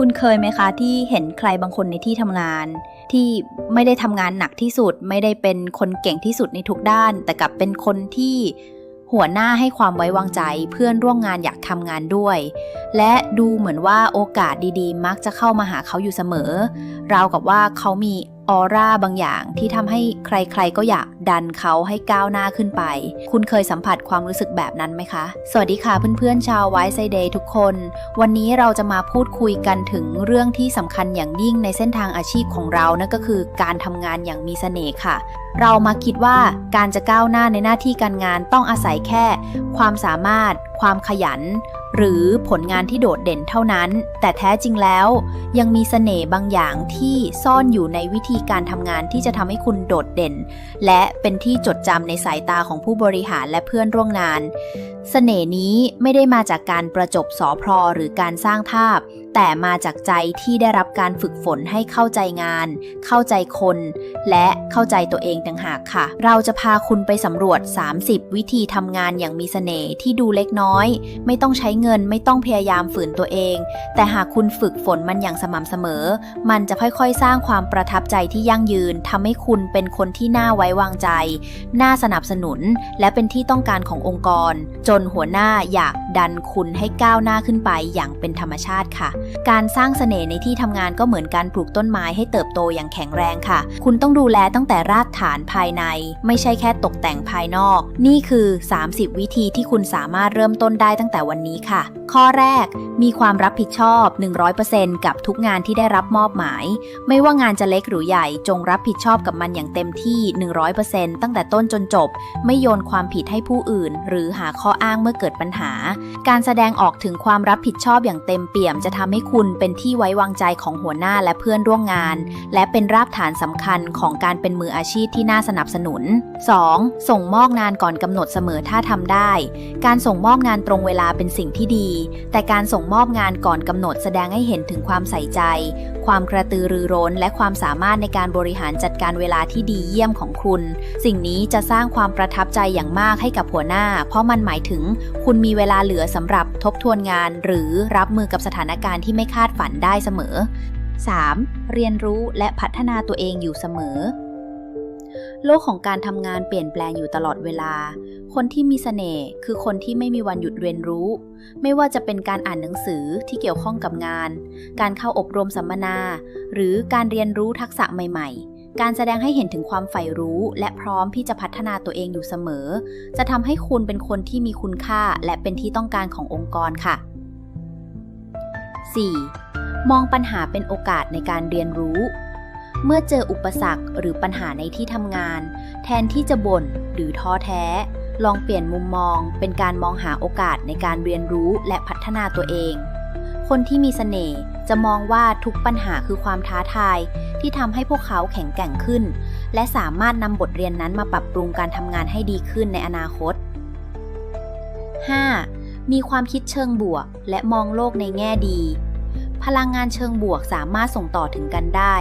คุณเคยไหมคะที่เห็นใครบางคนในที่ทำงาน ที่ไม่ได้ทำงานหนักที่สุด ไม่ได้เป็นคนเก่งที่สุดในทุกด้าน แต่กลับเป็นคนที่หัวหน้าให้ความไว้วางใจเพื่อนร่วมงานอยากทำงานด้วย และดูเหมือนว่าโอกาสดีๆ มักจะเข้ามาหาเขาอยู่เสมอ ราวกับว่าเขามี ออร่าบางอย่างที่ทำให้ใครๆ ก็อยากดันเขาให้ก้าวหน้าขึ้นไป คุณเคยสัมผัสความรู้สึกแบบนั้นไหมคะ สวัสดีค่ะเพื่อนๆ ชาวไวซ์ไซเดย์ทุกคน วันนี้เราจะมาพูดคุยกันถึงเรื่องที่สำคัญอย่างยิ่งในเส้นทางอาชีพของเรานั่นก็คือการทำงานอย่างมีเสน่ห์ค่ะ เรามาคิดว่าการจะก้าวหน้าในหน้าที่การงานต้องอาศัยแค่ ความสามารถ ความขยัน หรือผลงานที่โดดเด่นเท่านั้น แต่แท้จริงแล้ว ยังมีเสน่ห์บางอย่างที่ซ่อนอยู่ในวิธีการทำงานที่จะทำให้คุณโดดเด่น และเป็นที่จดจำในสายตาของผู้บริหารและเพื่อนร่วมงานเสน่ห์นี้ไม่ได้มาจากการประจบสอพรหรือการสร้างภาพ แต่มาจากใจที่ได้รับการฝึกฝนให้เข้าใจงาน เข้าใจคน และเข้าใจตัวเองต่างหากค่ะ เราจะพาคุณไปสำรวจ 30 วิธีทำงานอย่างมีเสน่ห์ที่ดูเล็กน้อย ไม่ต้องใช้เงินไม่ต้องพยายามฝืนตัวเอง แต่หากคุณฝึกฝนมันอย่างสม่ำเสมอ มันจะค่อยๆ สร้างความประทับใจที่ยั่งยืนทำให้คุณเป็นคนที่น่าไว้วางใจ น่าสนับสนุน และเป็นที่ต้องการขององค์กร จนหัวหน้าอยาก ดันคุณให้ก้าวหน้าขึ้นไปอย่างเป็นธรรมชาติค่ะ การสร้างเสน่ห์ในที่ทำงานก็เหมือนการปลูกต้นไม้ให้เติบโตอย่างแข็งแรงค่ะ คุณต้องดูแลตั้งแต่รากฐานภายใน ไม่ใช่แค่ตกแต่งภายนอก นี่คือ 30 วิธีที่คุณสามารถเริ่มต้นได้ตั้งแต่วันนี้ค่ะ ข้อแรก มีความรับผิดชอบ 100%กับทุกงานที่ได้รับมอบหมาย ไม่ว่างานจะเล็กหรือใหญ่จงรับผิดชอบกับมันอย่างเต็มที่ 100%ตั้งแต่ต้นจนจบ ไม่โยนความผิดให้ผู้อื่น หรือหาข้ออ้างเมื่อเกิดปัญหาการแสดงออกถึงความรับผิดชอบอย่างเต็มเปี่ยมจะทำให้คุณเป็นที่ไว้วางใจของหัวหน้าและเพื่อนร่วมงาน และเป็นรากฐานสำคัญของการเป็นมืออาชีพที่น่าสนับสนุน 2. ส่งมอบงานก่อนกำหนดเสมอถ้าทำได้ การส่งมอบงานตรงเวลาเป็นสิ่งที่ดี แต่การส่งมอบงานก่อนกำหนดแสดงให้เห็นถึงความใส่ใจ ความกระตือรือร้น และความสามารถในการบริหารจัดการเวลาที่ดีเยี่ยมของคุณ สิ่งนี้จะสร้างความประทับใจอย่างมากให้กับหัวหน้า เพราะมันหมายถึง คุณมีเวลาเหลือือสำหรับทบทวนงานหรือรับมือกับสถานการณ์ที่ไม่คาดฝันได้เสมอ 3. เรียนรู้และพัฒนาตัวเองอยู่เสมอ โลกของการทำงานเปลี่ยนแปลงอยู่ตลอดเวลา คนที่มีเสน่ห์คือคนที่ไม่มีวันหยุดเรียนรู้ ไม่ว่าจะเป็นการอ่านหนังสือที่เกี่ยวข้องกับงาน การเข้าอบรมสัมมนา หรือการเรียนรู้ทักษะใหม่ ๆ การแสดงให้เห็นถึงความใฝ่รู้และพร้อมที่จะพัฒนาตัวเองอยู่เสมอ จะทำให้คุณเป็นคนที่มีคุณค่าและเป็นที่ต้องการขององค์กรค่ะ 4. มองปัญหาเป็นโอกาสในการเรียนรู้ เมื่อเจออุปสรรคหรือปัญหาในที่ทำงาน แทนที่จะบ่นหรือท้อแท้ ลองเปลี่ยนมุมมอง เป็นการมองหาโอกาสในการเรียนรู้และพัฒนาตัวเอง คนที่มีเสน่ห์จะมองว่าทุกปัญหาคือความท้าทาย ที่ทำให้พวกเขาแข็งแกร่งขึ้น และสามารถนำบทเรียนนั้นมาปรับปรุงการทำงานให้ดีขึ้นในอนาคต 5. มีความคิดเชิงบวก และมองโลกในแง่ดี พลังงานเชิงบวกสามารถส่งต่อถึงกันได้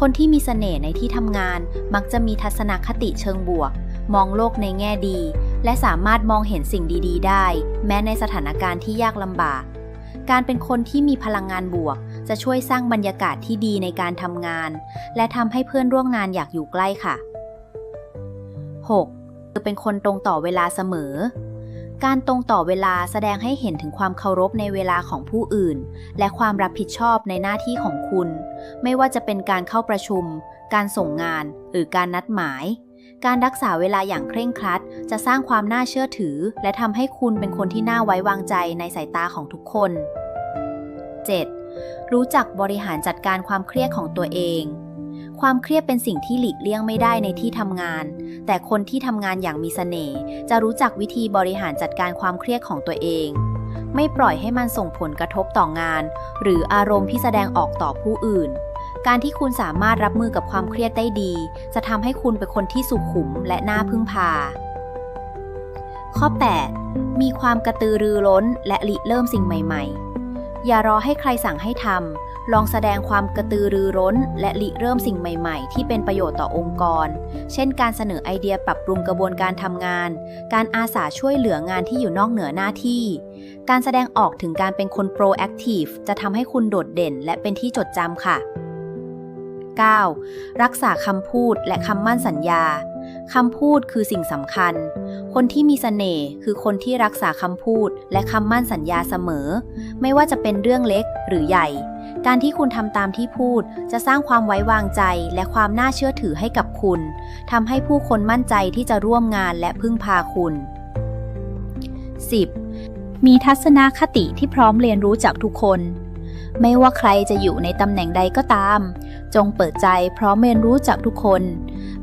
คนที่มีเสน่ห์ในที่ทำงาน มักจะมีทัศนคติเชิงบวก มองโลกในแง่ดี และสามารถมองเห็นสิ่งดี ๆ ได้ แม้ในสถานการณ์ที่ยากลำบาก การเป็นคนที่มีพลังงานบวก จะช่วยสร้างบรรยากาศที่ดีในการทำงาน และทำให้เพื่อนร่วมงานอยากอยู่ใกล้ค่ะ 6. คือเป็นคนตรงต่อเวลาเสมอ การตรงต่อเวลาแสดงให้เห็นถึงความเคารพในเวลาของผู้อื่น และความรับผิดชอบในหน้าที่ของคุณ ไม่ว่าจะเป็นการเข้าประชุม การส่งงาน หรือการนัดหมาย การรักษาเวลาอย่างเคร่งครัด จะสร้างความน่าเชื่อถือ และทำให้คุณเป็นคนที่น่าไว้วางใจในสายตาของทุกคน 7. รู้จักบริหารจัดการความเครียดของตัวเอง ความเครียดเป็นสิ่งที่หลีกเลี่ยงไม่ได้ในที่ทำงาน แต่คนที่ทำงานอย่างมีเสน่ห์จะรู้จักวิธีบริหารจัดการความเครียดของตัวเอง ไม่ปล่อยให้มันส่งผลกระทบต่องาน หรืออารมณ์ที่แสดงออกต่อผู้อื่น การที่คุณสามารถรับมือกับความเครียดได้ดี จะทำให้คุณเป็นคนที่สุขุมและน่าพึ่งพา ข้อ 8 มีความกระตือรือร้นและริเริ่มสิ่งใหม่ ๆ อย่ารอให้ใครสั่งให้ทำลองแสดงความกระตือรือร้น และริเริ่มสิ่งใหม่ๆ ที่เป็นประโยชน์ต่อองค์กร เช่น การเสนอไอเดียปรับปรุงกระบวนการทำงาน การอาสาช่วยเหลืองานที่อยู่นอกเหนือหน้าที่การแสดงออกถึงการเป็นคนโปรแอคทีฟจะทำให้คุณโดดเด่นและเป็นที่จดจำค่ะ 9. รักษาคำพูดและคำมั่นสัญญาคำพูดคือสิ่งสำคัญ คนที่มีเสน่ห์คือคนที่รักษาคำพูดและคำมั่นสัญญาเสมอ ไม่ว่าจะเป็นเรื่องเล็กหรือใหญ่ การที่คุณทำตามที่พูดจะสร้างความไว้วางใจและความน่าเชื่อถือให้กับคุณทำให้ผู้คนมั่นใจที่จะร่วมงานและพึ่งพาคุณ 10. มีทัศนคติที่พร้อมเรียนรู้จากทุกคน ไม่ว่าใครจะอยู่ในตำแหน่งใดก็ตาม จงเปิดใจพร้อมเรียนรู้จากทุกคน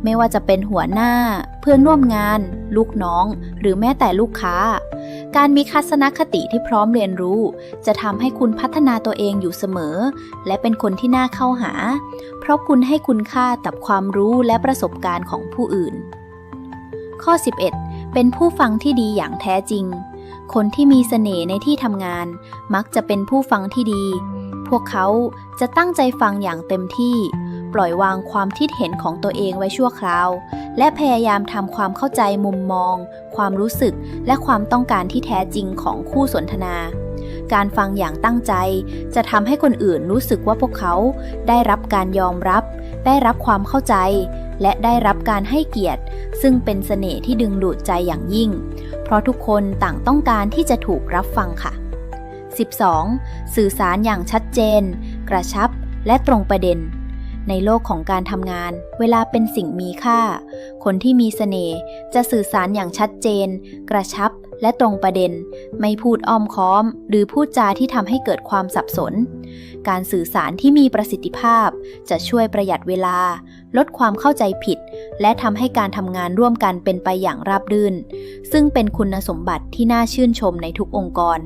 ไม่ว่าจะเป็นหัวหน้า เพื่อนร่วมงาน ลูกน้อง หรือแม้แต่ลูกค้า การมีทัศนคติที่พร้อมเรียนรู้ จะทำให้คุณพัฒนาตัวเองอยู่เสมอ และเป็นคนที่น่าเข้าหา เพราะคุณให้คุณค่ากับความรู้และประสบการณ์ของผู้อื่น ข้อ 11 เป็นผู้ฟังที่ดีอย่างแท้จริงคนที่มีเสน่ห์ในที่ทำงาน มักจะเป็นผู้ฟังที่ดี วกเขาจะตั้งใจฟังอย่างเต็มที่ ปล่อยวางความคิดเห็นของตัวเองไว้ชั่วคราว และพยายามทำความเข้าใจมุมมอง ความรู้สึกและความต้องการที่แท้จริงของคู่สนทนา การฟังอย่างตั้งใจ จะทำให้คนอื่นรู้สึกว่าพวกเขาได้รับการยอมรับ ได้รับความเข้าใจ และได้รับการให้เกียรติ ซึ่งเป็นเสน่ห์ที่ดึงดูดใจอย่างยิ่ง เพราะทุกคนต่างต้องการที่จะถูกรับฟังค่ะ 12. สื่อสารอย่างชัดเจน กระชับ และตรงประเด็น ในโลกของการทำงาน เวลาเป็นสิ่งมีค่า คนที่มีเสน่ห์จะสื่อสารอย่างชัดเจน กระชับ และตรงประเด็น ไม่พูดอ้อมค้อม หรือพูดจาที่ทำให้เกิดความสับสน การสื่อสารที่มีประสิทธิภาพ จะช่วยประหยัดเวลา ลดความเข้าใจผิด และทำให้การทำงานร่วมกันเป็นไปอย่างราบรื่น ซึ่งเป็นคุณสมบัติที่น่าชื่นชมในทุกองค์กร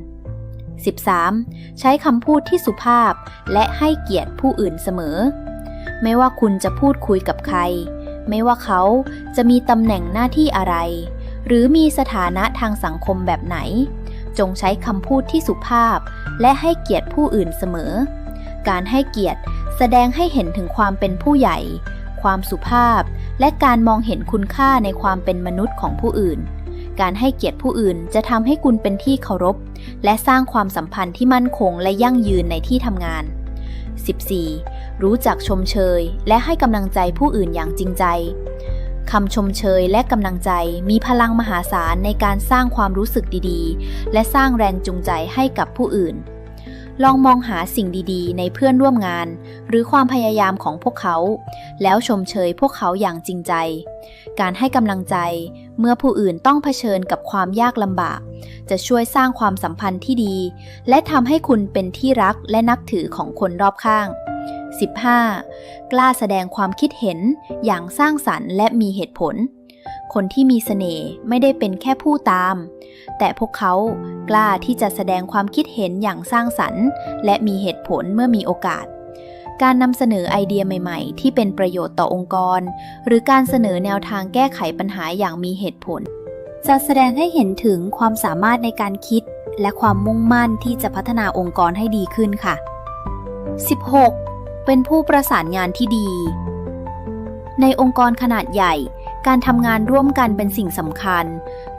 13. ใช้คำพูดที่สุภาพ และให้เกียรติผู้อื่นเสมอ ไม่ว่าคุณจะพูดคุยกับใคร ไม่ว่าเขาจะมีตำแหน่งหน้าที่อะไร หรือมีสถานะทางสังคมแบบไหน จงใช้คำพูดที่สุภาพ และให้เกียรติผู้อื่นเสมอ การให้เกียรติแสดงให้เห็นถึงความเป็นผู้ใหญ่ ความสุภาพ และการมองเห็นคุณค่าในความเป็นมนุษย์ของผู้อื่น การให้เกียรติผู้อื่นจะทำให้คุณเป็นที่เคารพ และสร้างความสัมพันธ์ที่มั่นคงและยั่งยืนในที่ทำงาน 14. รู้จักชมเชย และให้กำลังใจผู้อื่นอย่างจริงใจคำชมเชยและกำลังใจมีพลังมหาศาลในการสร้างความรู้สึกดีๆ และสร้างแรงจูงใจให้กับผู้อื่น ลองมองหาสิ่งดีๆ ในเพื่อนร่วมงาน หรือความพยายามของพวกเขา แล้วชมเชยพวกเขาอย่างจริงใจ การให้กำลังใจ เมื่อผู้อื่นต้องเผชิญกับความยากลำบาก จะช่วยสร้างความสัมพันธ์ที่ดี และทำให้คุณเป็นที่รักและนับถือของคนรอบข้าง 15. กล้าแสดงความคิดเห็นอย่างสร้างสรรค์และมีเหตุผล คนที่มีเสน่ห์ไม่ได้เป็นแค่ผู้ตาม แต่พวกเขากล้าที่จะแสดงความคิดเห็นอย่างสร้างสรรค์ และมีเหตุผลเมื่อมีโอกาส การนำเสนอไอเดียใหม่ๆ ที่เป็นประโยชน์ต่อองค์กร หรือการเสนอแนวทางแก้ไขปัญหาอย่างมีเหตุผล จะแสดงให้เห็นถึงความสามารถในการคิด และความมุ่งมั่นที่จะพัฒนาองค์กรให้ดีขึ้นค่ะ 16. เป็นผู้ประสานงานที่ดี ในองค์กรขนาดใหญ่ การทำงานร่วมกันเป็นสิ่งสำคัญ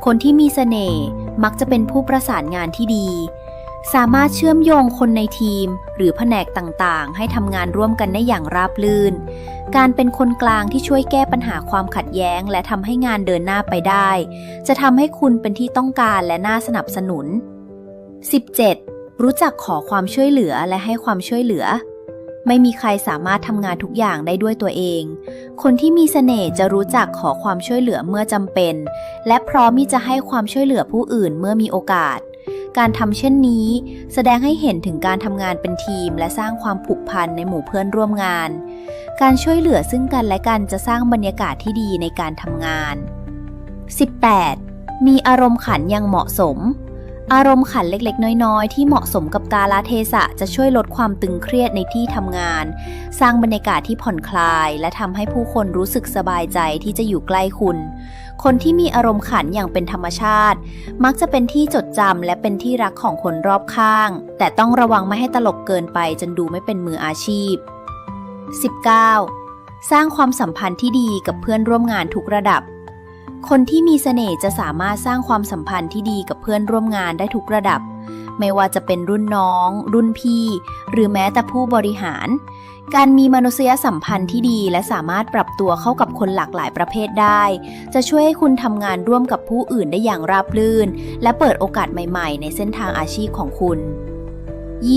คนที่มีเสน่ห์มักจะเป็นผู้ประสานงานที่ดี สามารถเชื่อมโยงคนในทีม หรือแผนกต่างๆ ให้ทำงานร่วมกันได้อย่างราบรื่น การเป็นคนกลางที่ช่วยแก้ปัญหาความขัดแย้ง และทำให้งานเดินหน้าไปได้ จะทำให้คุณเป็นที่ต้องการและน่าสนับสนุน 17. รู้จักขอความช่วยเหลือและให้ความช่วยเหลือ ไม่มีใครสามารถทำงานทุกอย่างได้ด้วยตัวเอง คนที่มีเสน่ห์จะรู้จักขอความช่วยเหลือเมื่อจำเป็น และพร้อมที่จะให้ความช่วยเหลือผู้อื่นเมื่อมีโอกาส การทำเช่นนี้ แสดงให้เห็นถึงการทำงานเป็นทีม และสร้างความผูกพันในหมู่เพื่อนร่วมงาน การช่วยเหลือซึ่งกันและกันจะสร้างบรรยากาศที่ดีในการทำงาน 18. มีอารมณ์ขันอย่างเหมาะสม อารมณ์ขันเล็กๆ น้อยๆ ที่เหมาะสมกับกาลเทศะจะช่วยลดความตึงเครียดในที่ทำงาน สร้างบรรยากาศที่ผ่อนคลาย และทำให้ผู้คนรู้สึกสบายใจที่จะอยู่ใกล้คุณ คนที่มีอารมณ์ขันอย่างเป็นธรรมชาติ มักจะเป็นที่จดจำและเป็นที่รักของคนรอบข้าง แต่ต้องระวังไม่ให้ตลกเกินไปจนดูไม่เป็นมืออาชีพ 19. สร้างความสัมพันธ์ที่ดีกับเพื่อนร่วมงานทุกระดับ คนที่มีเสน่ห์จะสามารถสร้างความสัมพันธ์ที่ดีกับเพื่อนร่วมงานได้ทุกระดับ ไม่ว่าจะเป็นรุ่นน้อง รุ่นพี่ หรือแม้แต่ผู้บริหาร การมีมนุษยสัมพันธ์ที่ดีและสามารถปรับตัวเข้ากับคนหลากหลายประเภทได้ จะช่วยให้คุณทำงานร่วมกับผู้อื่นได้อย่างราบรื่น และเปิดโอกาสใหม่ ๆ ในเส้นทางอาชีพของคุณ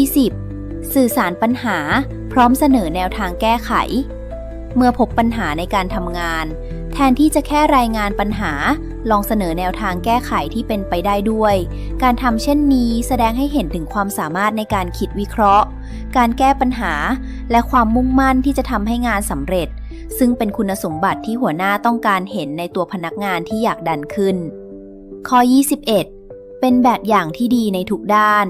20. สื่อสารปัญหา พร้อมเสนอแนวทางแก้ไข เมื่อพบปัญหาในการทำงาน แทนที่จะแค่รายงานปัญหา ลองเสนอแนวทางแก้ไขที่เป็นไปได้ด้วย การทำเช่นนี้แสดงให้เห็นถึงความสามารถในการคิดวิเคราะห์ การแก้ปัญหา และความมุ่งมั่นที่จะทำให้งานสำเร็จ ซึ่งเป็นคุณสมบัติที่หัวหน้าต้องการเห็นในตัวพนักงานที่อยากดันขึ้น ข้อ 21 เป็นแบบอย่างที่ดีในทุกด้าน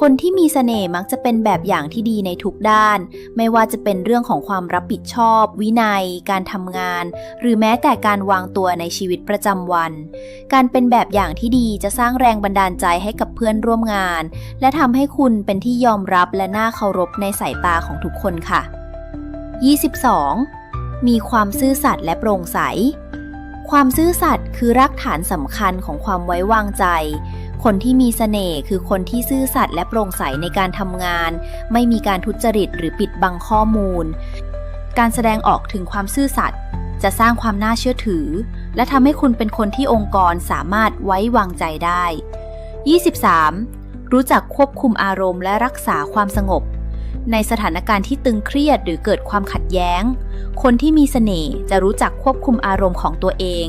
คนที่มีเสน่ห์มักจะเป็นแบบอย่างที่ดีในทุกด้าน ไม่ว่าจะเป็นเรื่องของความรับผิดชอบ วินัย การทำงาน หรือแม้แต่การวางตัวในชีวิตประจำวัน การเป็นแบบอย่างที่ดีจะสร้างแรงบันดาลใจให้กับเพื่อนร่วมงาน และทำให้คุณเป็นที่ยอมรับและน่าเคารพในสายตาของทุกคนค่ะ 22. มีความซื่อสัตย์และโปร่งใส ความซื่อสัตย์คือรากฐานสำคัญของความไว้วางใจ คนที่มีเสน่ห์คือคนที่ซื่อสัตย์และโปร่งใสในการทำงาน ไม่มีการทุจริตหรือปิดบังข้อมูล การแสดงออกถึงความซื่อสัตย์จะสร้างความน่าเชื่อถือ และทำให้คุณเป็นคนที่องค์กรสามารถไว้วางใจได้ 23. รู้จักควบคุมอารมณ์และรักษาความสงบ ในสถานการณ์ที่ตึงเครียดหรือเกิดความขัดแย้ง คนที่มีเสน่ห์จะรู้จักควบคุมอารมณ์ของตัวเอง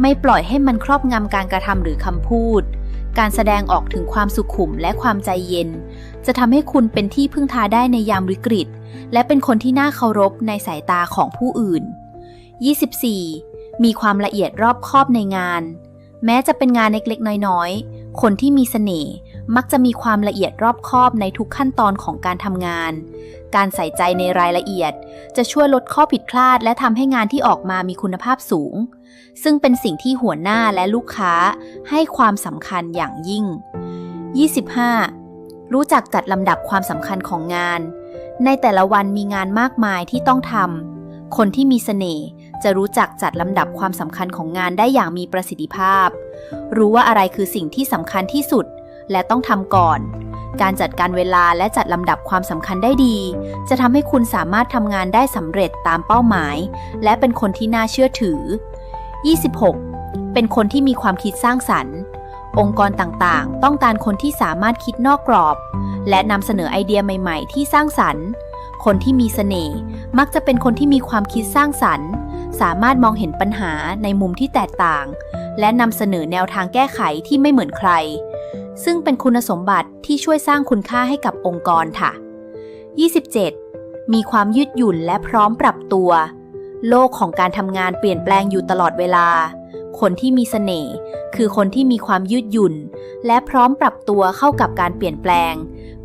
ไม่ปล่อยให้มันครอบงำการกระทำหรือคำพูด การแสดงออกถึงความสุขุมและความใจเย็น จะทำให้คุณเป็นที่พึ่งพาได้ในยามวิกฤต และเป็นคนที่น่าเคารพในสายตาของผู้อื่น 24. มีความละเอียดรอบคอบในงาน แม้จะเป็นงานเล็กๆ น้อยๆ คนที่มีเสน่ห์มักจะมีความละเอียดรอบคอบในทุกขั้นตอนของการทำงาน การใส่ใจในรายละเอียด จะช่วยลดข้อผิดพลาด และทำให้งานที่ออกมามีคุณภาพสูง ซึ่งเป็นสิ่งที่หัวหน้าและลูกค้าให้ความสำคัญอย่างยิ่ง 25. รู้จักจัดลำดับความสำคัญของงาน ในแต่ละวันมีงานมากมายที่ต้องทำ คนที่มีเสน่ห์จะรู้จักจัดลำดับความสำคัญของงานได้อย่างมีประสิทธิภาพ รู้ว่าอะไรคือสิ่งที่สำคัญที่สุด และต้องทำก่อน การจัดการเวลาและจัดลำดับความสำคัญได้ดี จะทำให้คุณสามารถทำงานได้สำเร็จตามเป้าหมาย และเป็นคนที่น่าเชื่อถือ 26. เป็นคนที่มีความคิดสร้างสรรค์องค์กรต่างๆ ต้องการคนที่สามารถคิดนอกกรอบ และนำเสนอไอเดียใหม่ ๆ ที่สร้างสรรค์ คนที่มีเสน่ห์มักจะเป็นคนที่มีความคิดสร้างสรรค์ สามารถมองเห็นปัญหาในมุมที่แตกต่าง และนำเสนอแนวทางแก้ไขที่ไม่เหมือนใคร ซึ่งเป็นคุณสมบัติที่ช่วยสร้างคุณค่าให้กับองค์กรค่ะ 27. มีความยืดหยุ่นและพร้อมปรับตัว โลกของการทำงานเปลี่ยนแปลงอยู่ตลอดเวลา คนที่มีเสน่ห์คือคนที่มีความยืดหยุ่น และพร้อมปรับตัวเข้ากับการเปลี่ยนแปลง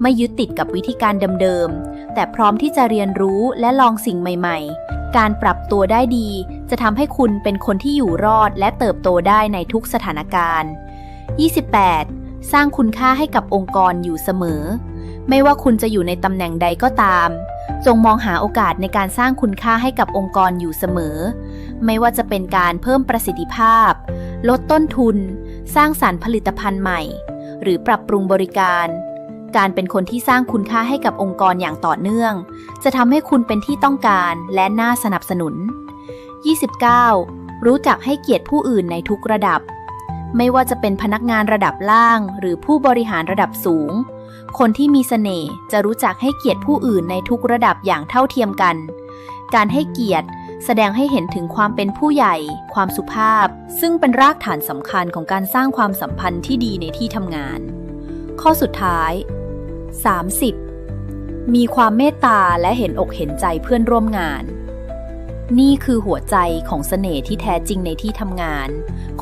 ไม่ยึดติดกับวิธีการเดิมๆ แต่พร้อมที่จะเรียนรู้และลองสิ่งใหม่ๆการปรับตัวได้ดี จะทำให้คุณเป็นคนที่อยู่รอดและเติบโตได้ในทุกสถานการณ์ 28. สร้างคุณค่าให้กับองค์กรอยู่เสมอ ไม่ว่าคุณจะอยู่ในตำแหน่งใดก็ตาม จงมองหาโอกาสในการสร้างคุณค่าให้กับองค์กรอยู่เสมอ ไม่ว่าจะเป็นการเพิ่มประสิทธิภาพ ลดต้นทุน สร้างสารรค์ผลิตภัณฑ์ใหม่ หรือปรับปรุงบริการ การเป็นคนที่สร้างคุณค่าให้กับองค์กรอย่างต่อเนื่อง จะทำให้คุณเป็นที่ต้องการและน่าสนับสนุน 29. รู้จักให้เกียรติผู้อื่นในทุกระดับ ไม่ว่าจะเป็นพนักงานระดับล่าง หรือผู้บริหารระดับสูง คนที่มีเสน่ห์จะรู้จักให้เกียรติผู้อื่นในทุกระดับอย่างเท่าเทียมกัน การให้เกียรติแสดงให้เห็นถึงความเป็นผู้ใหญ่ ความสุภาพ ซึ่งเป็นรากฐานสำคัญของการสร้างความสัมพันธ์ที่ดีในที่ทำงาน ข้อสุดท้าย 30. มีความเมตตาและเห็นอกเห็นใจเพื่อนร่วมงาน นี่คือหัวใจของเสน่ห์ที่แท้จริงในที่ทำงาน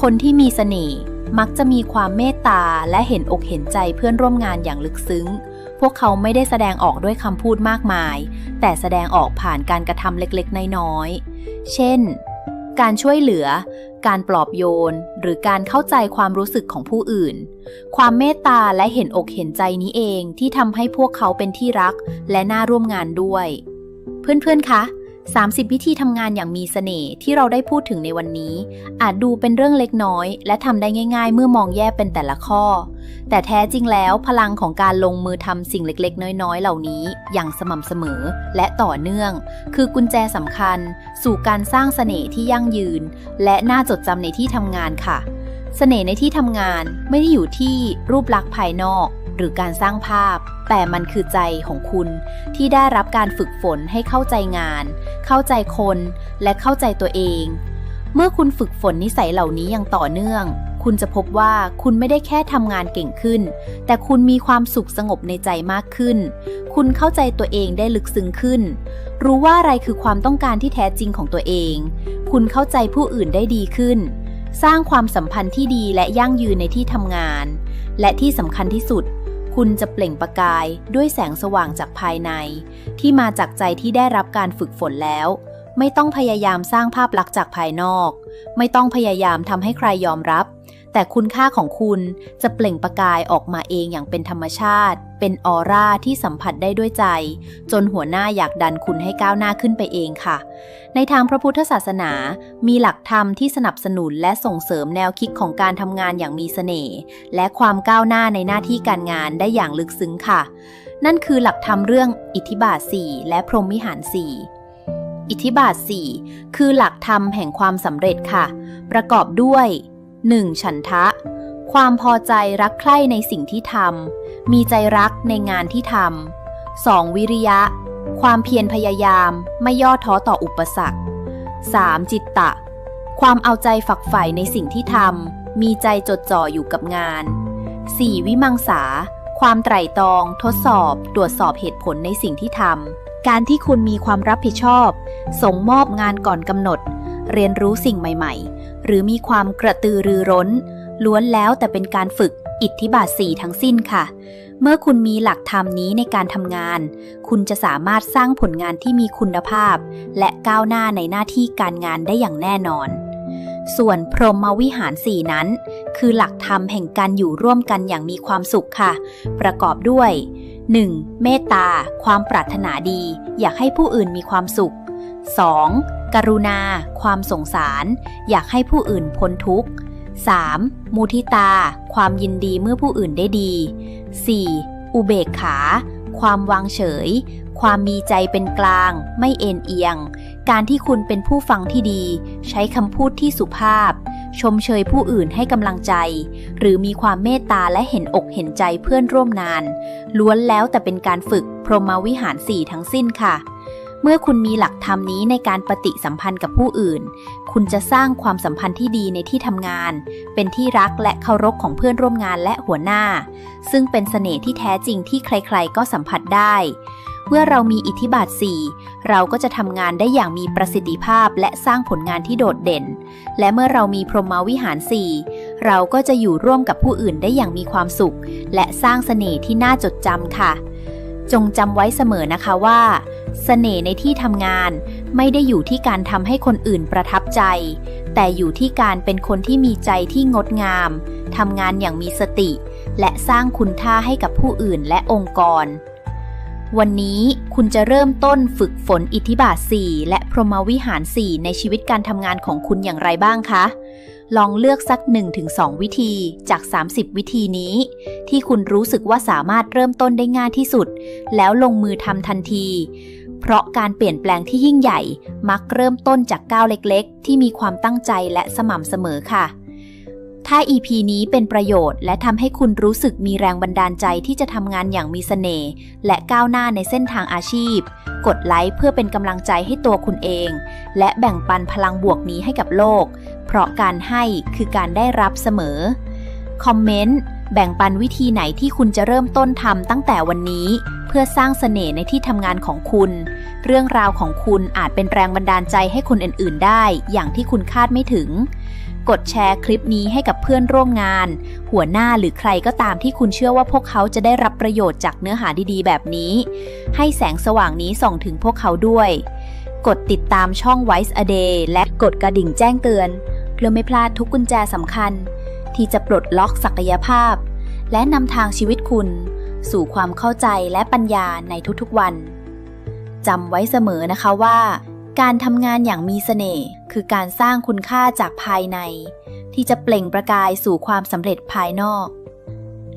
คนที่มีเสน่ห์มักจะมีความเมตตาและเห็นอกเห็นใจเพื่อนร่วมงานอย่างลึกซึ้ง พวกเขาไม่ได้แสดงออกด้วยคำพูดมากมาย แต่แสดงออกผ่านการกระทำเล็กๆ น้อยๆ เช่น การช่วยเหลือ การปลอบโยน หรือการเข้าใจความรู้สึกของผู้อื่น ความเมตตาและเห็นอกเห็นใจนี้เองที่ทำให้พวกเขาเป็นที่รักและน่าร่วมงานด้วย เพื่อนๆ คะ 30 วิธีทำงานอย่างมีเสน่ห์ที่เราได้พูดถึงในวันนี้ อาจดูเป็นเรื่องเล็กน้อย และทำได้ง่ายๆ เมื่อมองแยกเป็นแต่ละข้อ แต่แท้จริงแล้วพลังของการลงมือทำสิ่งเล็กๆ น้อยๆ เหล่านี้ อย่างสม่ำเสมอและต่อเนื่อง คือกุญแจสำคัญ สู่การสร้างเสน่ห์ที่ยั่งยืน และน่าจดจำในที่ทำงานค่ะเสน่ห์ในที่ทำงานไม่ได้อยู่ที่รูปลักษณ์ภายนอก หรือการสร้างภาพ แต่มันคือใจของคุณที่ได้รับการฝึกฝนให้เข้าใจงาน เข้าใจคนและเข้าใจตัวเอง เมื่อคุณฝึกฝนนิสัยเหล่านี้อย่างต่อเนื่อง คุณจะพบว่าคุณไม่ได้แค่ทำงานเก่งขึ้น แต่คุณมีความสุขสงบในใจมากขึ้น คุณเข้าใจตัวเองได้ลึกซึ้งขึ้น รู้ว่าอะไรคือความต้องการที่แท้จริงของตัวเอง คุณเข้าใจผู้อื่นได้ดีขึ้นสร้างความสัมพันธ์ที่ดีและยั่งยืนในที่ทำงาน และที่สำคัญที่สุด คุณจะเปล่งประกายด้วยแสงสว่างจากภายใน ที่มาจากใจที่ได้รับการฝึกฝนแล้ว ไม่ต้องพยายามสร้างภาพลักษณ์จากภายนอก ไม่ต้องพยายามทำให้ใครยอมรับ แต่คุณค่าของคุณจะเปล่งประกายออกมาเองอย่างเป็นธรรมชาติ เป็นออร่าที่สัมผัสได้ด้วยใจ จนหัวหน้าอยากดันคุณให้ก้าวหน้าขึ้นไปเองค่ะ ในทางพระพุทธศาสนา มีหลักธรรมที่สนับสนุนและส่งเสริมแนวคิดของการทำงานอย่างมีเสน่ห์และความก้าวหน้าในหน้าที่การงานได้อย่างลึกซึ้งค่ะ นั่นคือหลักธรรมเรื่องอิทธิบาท 4 และพรหมวิหาร 4อิทธิบาท 4 คือหลักธรรมแห่งความสำเร็จค่ะ ประกอบด้วย 1. ฉันทะ ความพอใจรักใคร่ในสิ่งที่ทำมีใจรักในงานที่ทำ 2. วิริยะ ความเพียรพยายามไม่ย่อท้อต่ออุปสรรค 3. จิตตะ ความเอาใจฝักใฝ่ในสิ่งที่ทำมีใจจดจ่ออยู่กับงาน 4. วิมังสา ความไตร่ตรอง ทดสอบ ตรวจสอบเหตุผลในสิ่งที่ทำการที่คุณมีความรับผิดชอบ ส่งมอบงานก่อนกำหนด เรียนรู้สิ่งใหม่ ๆ หรือมีความกระตือรือร้น ล้วนแล้วแต่เป็นการฝึกอิทธิบาทสี่ทั้งสิ้นค่ะ เมื่อคุณมีหลักธรรมนี้ในการทำงาน คุณจะสามารถสร้างผลงานที่มีคุณภาพ และก้าวหน้าในหน้าที่การงานได้อย่างแน่นอน ส่วนพรหมวิหารสี่นั้น คือหลักธรรมแห่งการอยู่ร่วมกันอย่างมีความสุขค่ะ ประกอบด้วย 1. เมตตา ความปรารถนาดี อยากให้ผู้อื่นมีความสุข 2. กรุณา ความสงสาร อยากให้ผู้อื่นพ้นทุกข์ 3. มุทิตา ความยินดีเมื่อผู้อื่นได้ดี 4. อุเบกขา ความวางเฉย ความมีใจเป็นกลาง ไม่เอ็นเอียง การที่คุณเป็นผู้ฟังที่ดี ใช้คำพูดที่สุภาพ ชมเชยผู้อื่นให้กำลังใจ หรือมีความเมตตาและเห็นอกเห็นใจเพื่อนร่วมงาน ล้วนแล้วแต่เป็นการฝึกพรหมวิหารสี่ทั้งสิ้นค่ะ เมื่อคุณมีหลักธรรมนี้ในการปฏิสัมพันธ์กับผู้อื่น คุณจะสร้างความสัมพันธ์ที่ดีในที่ทำงาน เป็นที่รักและเคารพของเพื่อนร่วมงานและหัวหน้า ซึ่งเป็นเสน่ห์ที่แท้จริงที่ใครๆ ก็สัมผัสได้ เมื่อเรามีอิทธิบาท 4 เราก็จะทำงานได้อย่างมีประสิทธิภาพและสร้างผลงานที่โดดเด่น และเมื่อเรามีพรหมวิหาร 4 เราก็จะอยู่ร่วมกับผู้อื่นได้อย่างมีความสุข และสร้างเสน่ห์ที่น่าจดจำค่ะ จงจำไว้เสมอนะคะว่า เสน่ห์ในที่ทำงานไม่ได้อยู่ที่การทำให้คนอื่นประทับใจ แต่อยู่ที่การเป็นคนที่มีใจที่งดงามทำงานอย่างมีสติ และสร้างคุณค่าให้กับผู้อื่นและองค์กร วันนี้คุณจะเริ่มต้นฝึกฝนอิทธิบาท 4 และพรหมวิหาร 4 ในชีวิตการทำงานของคุณอย่างไรบ้างคะลองเลือกสัก 1-2 วิธีจาก 30 วิธีนี้ ที่คุณรู้สึกว่าสามารถเริ่มต้นได้ง่ายที่สุด แล้วลงมือทำทันที เพราะการเปลี่ยนแปลงที่ยิ่งใหญ่มักเริ่มต้นจากก้าวเล็กๆ ที่มีความตั้งใจและสม่ำเสมอค่ะ ถ้า EP นี้เป็นประโยชน์ และทำให้คุณรู้สึกมีแรงบันดาลใจที่จะทำงานอย่างมีเสน่ห์และก้าวหน้าในเส้นทางอาชีพ กดไลค์เพื่อเป็นกำลังใจให้ตัวคุณเอง และแบ่งปันพลังบวกนี้ให้กับโลก เพราะการให้คือการได้รับเสมอ คอมเมนต์ แบ่งปันวิธีไหนที่คุณจะเริ่มต้นทำตั้งแต่วันนี้ เพื่อสร้างเสน่ห์ในที่ทำงานของคุณ เรื่องราวของคุณอาจเป็นแรงบันดาลใจให้คนอื่น ๆ ได้ อย่างที่คุณคาดไม่ถึง กดแชร์คลิปนี้ให้กับเพื่อนร่วมงาน หัวหน้าหรือใครก็ตามที่คุณเชื่อว่าพวกเขาจะได้รับประโยชน์จากเนื้อหาดี ๆ แบบนี้ ให้แสงสว่างนี้ส่องถึงพวกเขาด้วย กดติดตามช่อง Wise a Day และกดกระดิ่งแจ้งเตือนเพื่อไม่พลาดทุกกุญแจสำคัญ ที่จะปลดล็อกศักยภาพ และนำทางชีวิตคุณ สู่ความเข้าใจและปัญญาในทุกๆวันจำไว้เสมอนะคะว่า การทำงานอย่างมีเสน่ห์คือการสร้างคุณค่าจากภายใน ที่จะเปล่งประกายสู่ความสำเร็จภายนอก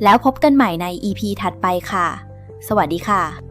แล้วพบกันใหม่ใน EP ถัดไปค่ะ สวัสดีค่ะ